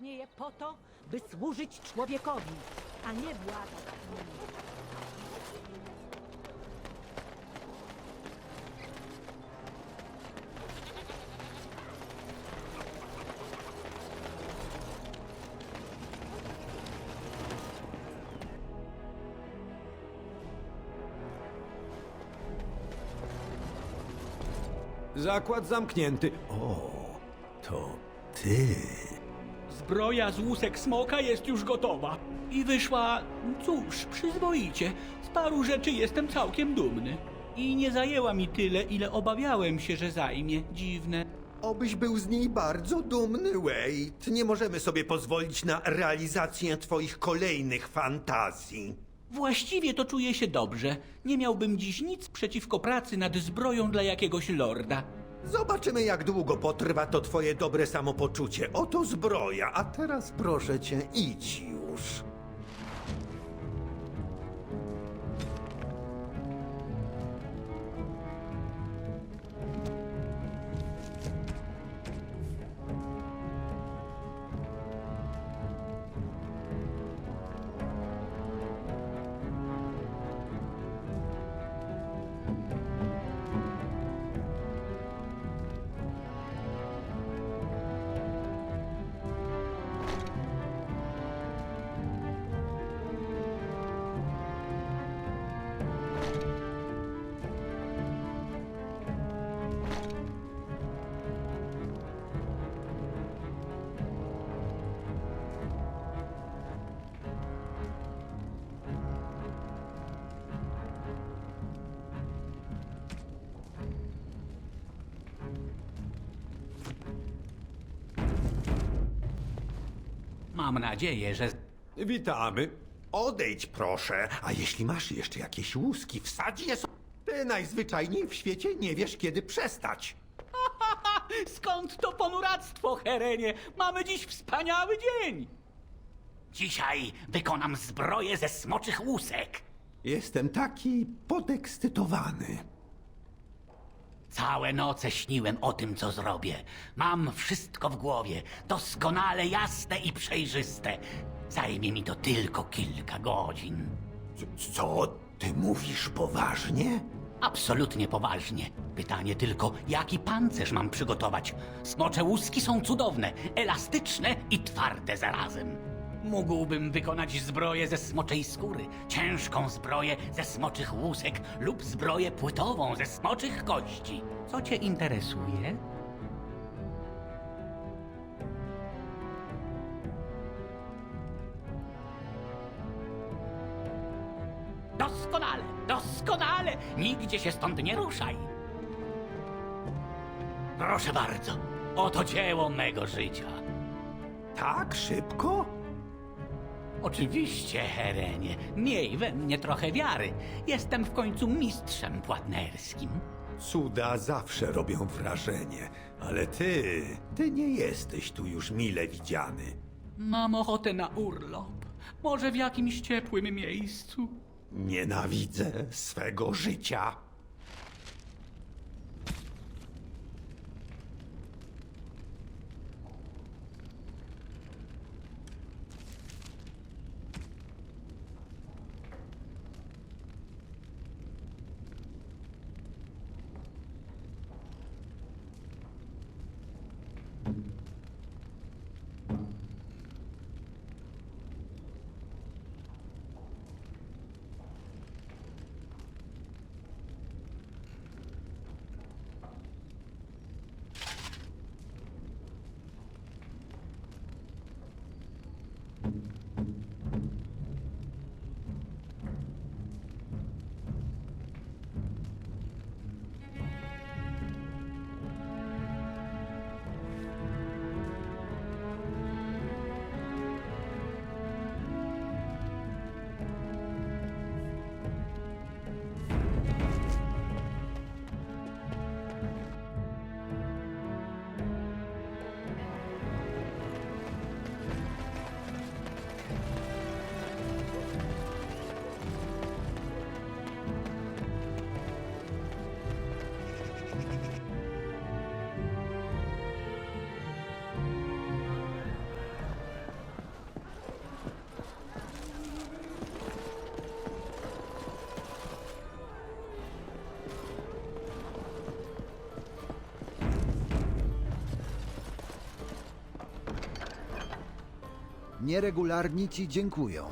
istnieje po to, by służyć człowiekowi, a nie nim. Zakład zamknięty. O, to ty. Zbroja z łusek smoka jest już gotowa. I wyszła, cóż, przyzwoicie. Z paru rzeczy jestem całkiem dumny. I nie zajęła mi tyle, ile obawiałem się, że zajmie. Dziwne. Obyś był z niej bardzo dumny, Wade. Nie możemy sobie pozwolić na realizację twoich kolejnych fantazji. Właściwie to czuję się dobrze. Nie miałbym dziś nic przeciwko pracy nad zbroją dla jakiegoś lorda. Zobaczymy, jak długo potrwa to twoje dobre samopoczucie. Oto zbroja, a teraz proszę cię, idź już. Mam nadzieję, że Witamy. Odejdź, proszę. A jeśli masz jeszcze jakieś łuski, wsadź je sobie. Ty najzwyczajniej w świecie nie wiesz, kiedy przestać. Skąd to ponuractwo, Herenie? Mamy dziś wspaniały dzień! Dzisiaj wykonam zbroję ze smoczych łusek. Jestem taki podekscytowany. Całe noce śniłem o tym, co zrobię. Mam wszystko w głowie, doskonale jasne i przejrzyste. Zajmie mi to tylko kilka godzin. Co? Ty mówisz poważnie? Absolutnie poważnie. Pytanie tylko, jaki pancerz mam przygotować? Smocze łuski są cudowne, elastyczne i twarde zarazem. Mógłbym wykonać zbroję ze smoczej skóry, ciężką zbroję ze smoczych łusek lub zbroję płytową ze smoczych kości. Co cię interesuje? Doskonale, doskonale! Nigdzie się stąd nie ruszaj! Proszę bardzo, oto dzieło mego życia. Tak szybko? Oczywiście, Herenie, miej we mnie trochę wiary. Jestem w końcu mistrzem płatnerskim. Cuda zawsze robią wrażenie, ale ty, ty nie jesteś tu już mile widziany. Mam ochotę na urlop. Może w jakimś ciepłym miejscu. Nienawidzę swego życia. Nieregularni ci dziękują.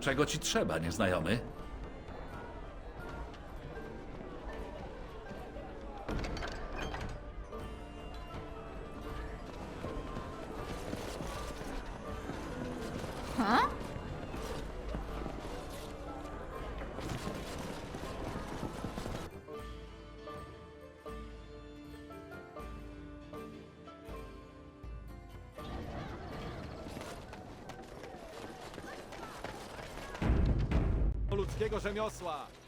Czego ci trzeba, nieznajomy? Ludzkiego rzemiosła.